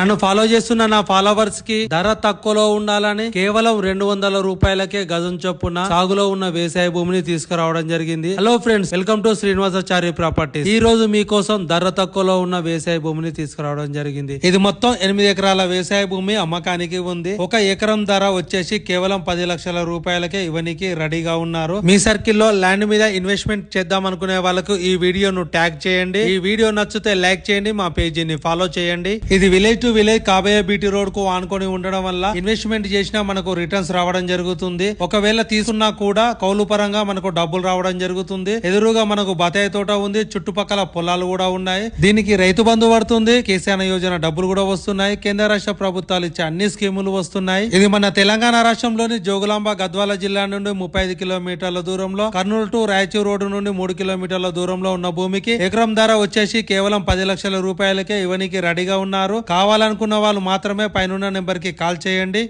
నన్ను ఫాలో చేస్తున్న నా ఫాలోవర్స్కి ధర తక్కువలో ఉండాలని కేవలం రెండు వందల రూపాయలకే గజం చొప్పున సాగులో ఉన్న వ్యవసాయ భూమిని తీసుకురావడం జరిగింది. Hello friends welcome to Srinivasachari properties ఈ రోజు మీకోసం ధర తక్కువలో ఉన్న వ్యవసాయ భూమిని తీసుకురావడం జరిగింది. ఇది మొత్తం ఎనిమిది ఎకరాల వ్యవసాయ భూమి అమ్మకానికి ఉంది. ఒక ఎకరం ధర వచ్చేసి కేవలం పది లక్షల రూపాయలకే ఇవ్వనికి రెడీగా ఉన్నారు. మీ సర్కిల్లో ల్యాండ్ మీద ఇన్వెస్ట్మెంట్ చేద్దాం అనుకునే వాళ్ళకు ఈ వీడియోను ట్యాగ్ చేయండి. ఈ వీడియో నచ్చితే లైక్ చేయండి మా పేజీని ఫాలో చేయండి. ఇది విలేజ్ టు విలేజ్ కాబయ్య బీటీ రోడ్కు ఆనుకొని ఉండడం వల్ల ఇన్వెస్ట్మెంట్ చేసినా మనకు రిటర్న్స్ రావడం జరుగుతుంది. ఒకవేళ తీసుకున్నా కూడా కౌలు పరంగా మనకు డబ్బులు రావడం జరుగుతుంది. ఎదురుగా మనకు బతాయి తోట ఉంది. చుట్టుపక్కల పొలాలు కూడా ఉన్నాయి. దీనికి రైతు బంధు పడుతుంది. కేసీఆర్ యోజన డబ్బులు కూడా వస్తున్నాయి. కేంద్ర రాష్ట్ర ప్రభుత్వాలు ఇచ్చే అన్ని స్కీములు వస్తున్నాయి. ఇది మన తెలంగాణ రాష్ట్రంలోని జోగులాంబ గద్వాల జిల్లా నుండి ముప్పై ఐదు కిలోమీటర్ల దూరంలో కర్నూలు టు రాయచూర్ రోడ్డు నుండి మూడు కిలోమీటర్ల దూరంలో ఉన్న భూమికి ఎకరం ధర వచ్చేసి కేవలం పది లక్షల రూపాయలకే ఇవ్వనికి రెడీగా ఉన్నారు. కావాలనుకున్న వాళ్ళు మాత్రమే పైన నెంబర్కి కాల్ చేయండి.